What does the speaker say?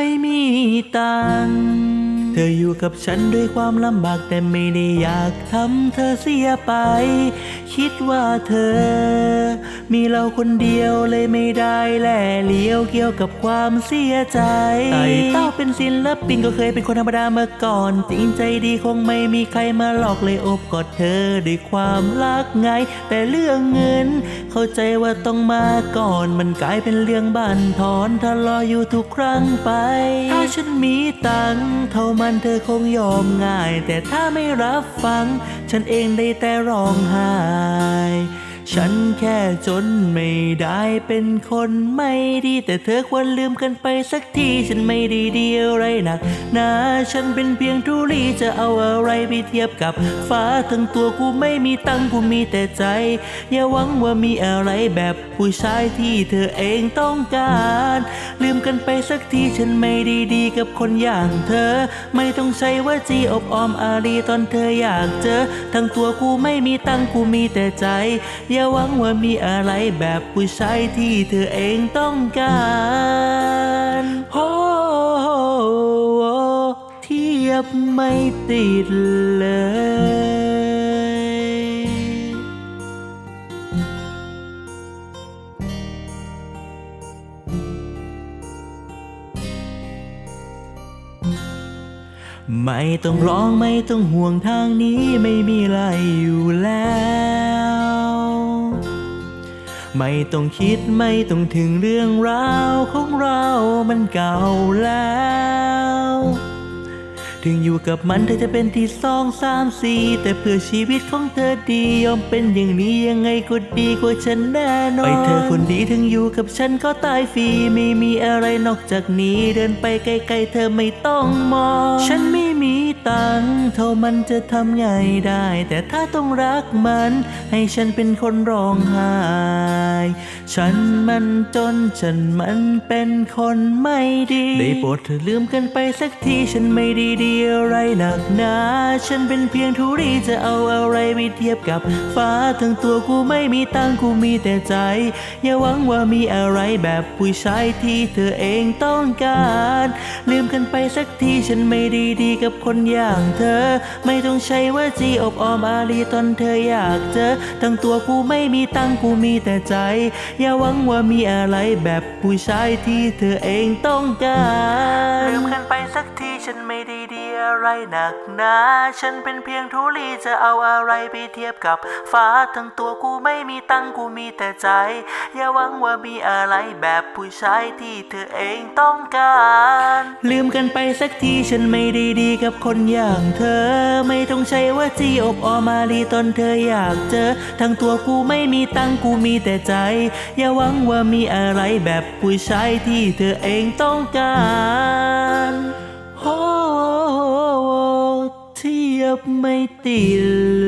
ไม่มีตังค์ ธออยู่กับฉันด้วยความลำบากแต่ไม่ได้อยากทำเธอเสียไป คิดว่าเธอ มีเราคนเดียวเลยไม่ได้แล่เลี้ยวเกี่ยวกับความเสียใจไต่เต้าเป็นศิลปินก็เคยเป็นคนธรรมดาเมื่อก่อน จริงใจดีคงไม่มีใครมาหลอกเลยอบกอดเธอด้วยความรักไง แต่เรื่องเงิน เข้าใจว่าต้องมาก่อนมันกลายเป็นเรื่องบันทอนทะเลาะอยู่ทุกครั้งไป ถ้าฉันมีตังค์เท่ามันเธอคงยอมง่าย แต่ถ้าไม่รับฟัง ฉันเองได้แต่ร้องไห้ ฉันแค่จนไม่ได้เป็นคนไม่ดี แต่เธอควรลืมกันไปสักทีฉันไม่ได้ดีอะไรหนักหนาฉันเป็นเพียงทุลีจะเอาอะไรไปเทียบกับฟ้าทั้งตัวกูไม่มีตังกูมีแต่ใจ อย่าหวังว่ามีอะไรแบบผู้ชายที่เธอเองต้องการ ลืมกันไปสักทีฉันไม่ได้ดีกับคนอย่างเธอ ไม่ต้องใช้ว่าจีอบออมอารีตอนเธออยากเจอ ทั้งตัวกูไม่มีตังกูมีแต่ใจอย่า่าหวังว่ามีอะไรแบบผู้ชายที่เธอเองต้องการโอ้เทียบไม่ติดเลยไม่ต้องร้องไม่ต้องห่วงทางนี้ไม่มีอะไรอยู่แล้ว ไม่ต้องคิดไม่ต้องถึงเรื่องราวของเรามันเก่าแล้ว ถึงอยู่กับมันเธอจะเป็นที่สองสามสี่แต่เพื่อชีวิตของเธอดียอมเป็นอย่างนี้ยังไงก็ดีกว่าฉันแน่นอน ไปเธอคนดีถึงอยู่กับฉันก็ตายฟรีไม่มีอะไรนอกจากนี้ เดินไปไกลๆเธอไม่ต้องมอง ฉันไม่มี ตังเท่ามันจะทำไงได้ แต่ถ้าต้องรักมัน ให้ฉันเป็นคนร้องไห้ ฉันมันจนฉันมันเป็นคนไม่ดี ได้โปรดเธอลืมกันไปสักทีฉันไม่ดีดีอะไรหนักหนาฉันเป็นเพียงทุรีจะเอาอะไรไปเทียบกับฟ้าทั้งตัวกูไม่มีตังกูมีแต่ใจ อย่าหวังว่ามีอะไรแบบผู้ชายที่เธอเองต้องการ ลืมกันไปสักทีฉันไม่ดีดีกับคนอย่างเธอ ไม่ต้องใช้ว่าจีอบออมอารีตอนเธออยากเจอ ทั้งตัวกูไม่มีตังกูมีแต่ใจ อย่าหวังว่ามีอะไรแบบผู้ชายที่เธอเองต้องการลืมกันไปสักทีฉันไม่ได้ดีอะไรหนักหนาฉันเป็นเพียงทุลีจะเอาอะไรไปเทียบกับฟ้าทั้งตัวกูไม่มีตังกูมีแต่ใจ อย่าหวังว่ามีอะไรแบบผู้ชายที่เธอเองต้องการ ลืมกันไปสักทีฉันไม่ได้ดีกับคนอย่างเธอ ไม่ต้องใช้ว่าจีอบออมาลีตอนเธออยากเจอ ทั้งตัวกูไม่มีตังค์กูมีแต่ใจ อย่าหวังว่ามีอะไรแบบผู้ชายที่เธอเองต้องการโอ้เทียบไม่ติดเลย